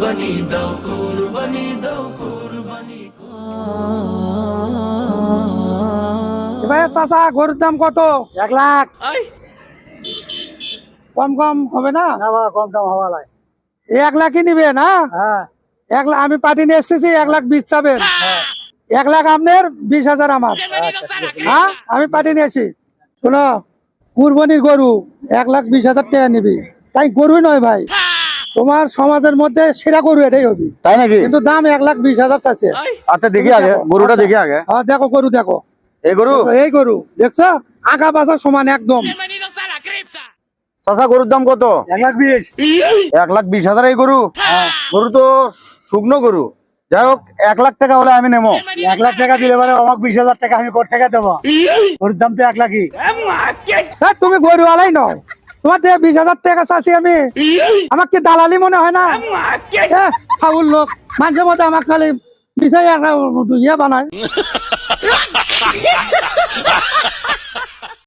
কুরবানি দাও কুরবানি দাও কুরবানি এবার চাচা গরুর দাম কত? এক লাখ। কম কম হবে না? না বাবা কম হওয়া লাই এক লাখই নিবে না? হ্যাঁ। এক লাখ আমি পার্টি নিয়ে এসেছি এক লাখ বিশ চাবেন। এক লাখ আপনার বিশ হাজার আমার। হ্যাঁ আমি পার্টি নিয়েছি শোনো কুরবানির গরু এক লাখ বিশ হাজার টাকা নিবি। তাই গরুই নয় ভাই। তোমার সমাজের মধ্যে সেরা গরু এটাই হবে। তাই নাকি? কিন্তু দাম এক লাখ বিশ হাজার চাচ্ছে আচ্ছা দেখি আগে গরুটা দেখি আগে। হ্যাঁ দেখো গরু দেখো। এই গরু? এই গরু। দেখছ? আঁকা বাসা সমান একদম। চাচা গরুর দাম কত? এক লাখ বিশ। এক লাখ বিশ হাজার এই গরু? গরু তো শুকনো গরু। যাই হোক এক লাখ টাকা হলে আমি নেব। এক লাখ টাকা দিলে পরে আমাকে বিশ হাজার টাকা আমি কোট থেকে দেবো। ওর দাম তো এক লাখই। হ্যাঁ, তুমি গরু আলাই নয় তোমার থেকে বিশ হাজার টাকা চাচ্ছি আমি, আমার কি দালালি মনে হয় না? ফাউল লোক মাঝে মধ্যে আমার খালি বিষয় ইয়া বানায়।